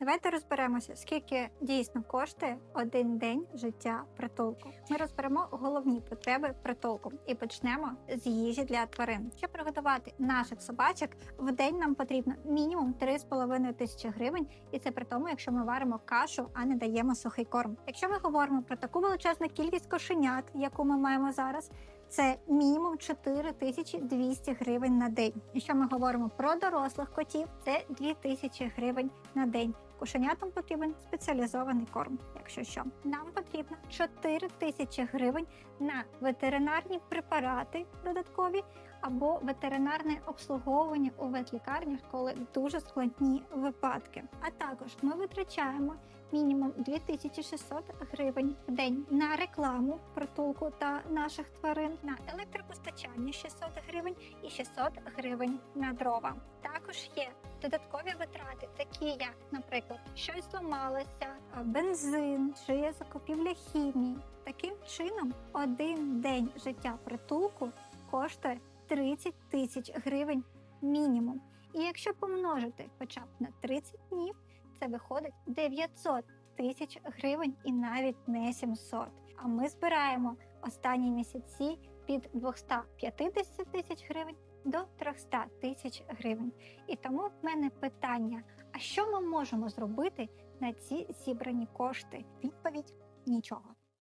Давайте розберемося, скільки дійсно коштує один день життя притулку. Ми розберемо головні потреби притулку і почнемо з їжі для тварин. Щоб приготувати наших собачок, в день нам потрібно мінімум 3,5 тисячі гривень, і це при тому, якщо ми варимо кашу, а не даємо сухий корм. Якщо ми говоримо про таку величезну кількість кошенят, яку ми маємо зараз. Це мінімум 4200 гривень на день. Якщо ми говоримо про дорослих котів, це 2000 гривень на день. Кошенятам потрібен спеціалізований корм. Якщо що, нам потрібно 4 тисячі гривень на ветеринарні препарати додаткові або ветеринарне обслуговування у ветлікарнях, коли дуже складні випадки. А також ми витрачаємо мінімум 2600 гривень в день на рекламу притулку та наших тварин, на електропостачання 600 гривень і 600 гривень на дрова. Також є додаткові витрати, такі як, наприклад, щось зламалося, бензин чи закупівля хімії. Таким чином, один день життя притулку коштує 30 тисяч гривень мінімум. І якщо помножити хоча б на 30 днів, це виходить 900 тисяч гривень і навіть не 700. А ми збираємо останні місяці від 250 тисяч гривень до 300 тисяч гривень. І тому в мене питання: а що ми можемо зробити на ці зібрані кошти? Відповідь нічого.